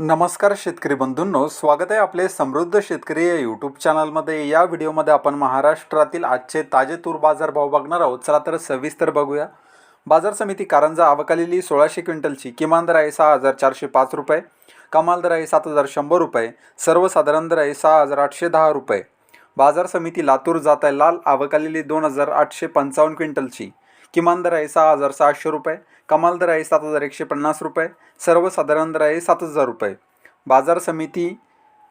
नमस्कार शेतकरी बंधूंनो स्वागत आहे आपले समृद्ध शेतकरी या यूट्यूब चॅनलमध्ये या व्हिडिओमध्ये आपण महाराष्ट्रातील आजचे ताजे तूर बाजार भाव बघणार आहोत. चला तर सविस्तर बघूया. बाजार समिती कारंजा आवकालेली सोळाशे क्विंटलची किमान दर आहे सहा हजार चारशे पाच रुपये कमाल दर आहे सात हजार शंभर रुपये सर्वसाधारण दर आहे सहा हजार आठशे दहा रुपये. बाजार समिती लातूर जात आहे लाल आवकालेली दोन हजार आठशे पंचावन्न क्विंटलची. किमान दर आहे सहा हजार सहाशे रुपये कमाल दर आहे सात हजार एकशे पन्नास रुपये सर्वसाधारण दर आहे सात हजार रुपये. बाजार समिती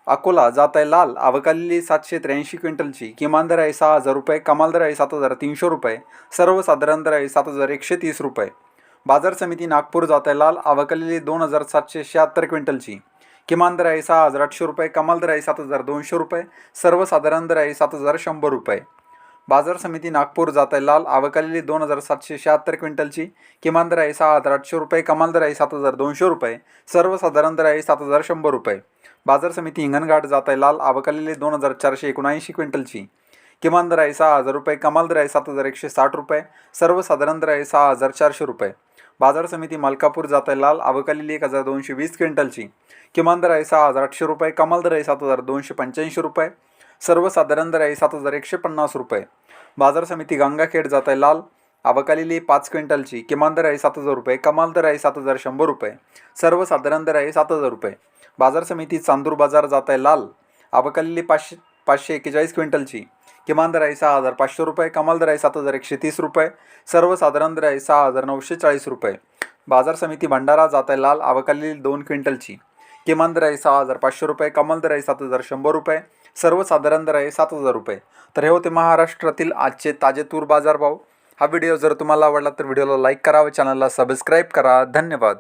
अकोला जात आहे लाल आवकालेली सातशे त्र्याऐंशी क्विंटलची. किमान दर आहे सहा हजार रुपये कमाल दर आहे सात हजार तीनशे रुपये सर्वसाधारण दर आहे सात हजार एकशे तीस रुपये. बाजार समिती नागपूर जात आहे लाल आवकालेली दोन हजार सातशे शहात्तर क्विंटलची. किमान दर आहे सहा हजार आठशे रुपये कमाल दर आहे सात हजार दोनशे रुपये सर्वसाधारण दर आहे सात हजार शंभर रुपये. बाजार समिती नागपूर जात आहे लाल आवकालेली दोन हजार सातशे शहात्तर क्विंटलची. किमान दर आहे सहा हजार आठशे रुपये कमाल दर आहे सात हजार दोनशे रुपये. सर्वसाधारण दर आहे सात हजार शंभर रुपये. बाजार समिती हिंगणघाट जात आहे लाल आवकालेली दोन हजार चारशे एकोणऐंशी क्विंटलची. किमान दर आहे सहा हजार रुपये कमाल दर आहे सात हजार एकशे साठ रुपये. सर्वसाधारण दर आहे सहा हजार चारशे रुपये. बाजार समिती मलकापूर जात आहे लाल आवकालेली एक हजार दोनशे वीस क्विंटलची. किमान दर आहे सहा हजार आठशे रुपये कमाल दर आहे सात हजार दोनशे पंच्याऐंशी रुपये. सर्वसाधारण दर आहे सात हजार एकशे पन्नास रुपये. बाजार समिती गंगाखेड जात आहे लाल आवकालेली पाच क्विंटलची. किमान दर आहे सात हजार रुपये कमाल दर आहे सात हजार शंभर रुपये. सर्वसाधारण दर आहे सात हजार रुपये. बाजार समिती चांदूर बाजार जात आहे लाल आवकालेली पाचशे पाचशे एक्केचाळीस क्विंटलची. किमान दर आहे सहा हजार पाचशे रुपये कमाल दर आहे सात हजार एकशे तीस रुपये सर्वसाधारण दर आहे सहा हजार नऊशे चाळीस रुपये. बाजार समिती भंडारा जात आहे लाल आवकालील दोन क्विंटलची. किमान दर आहे सहा हजार पाचशे रुपये कमाल दर आहे सात हजार शंभर रुपये सर्वसाधारण दर आहे सात हजार रुपये. तर हे होते महाराष्ट्रातील आजचे ताजे तूर हा व्हिडिओ जर तुम्हाला आवडला तर व्हिडिओला लाईक करा व चॅनलला सबस्क्राईब करा. धन्यवाद.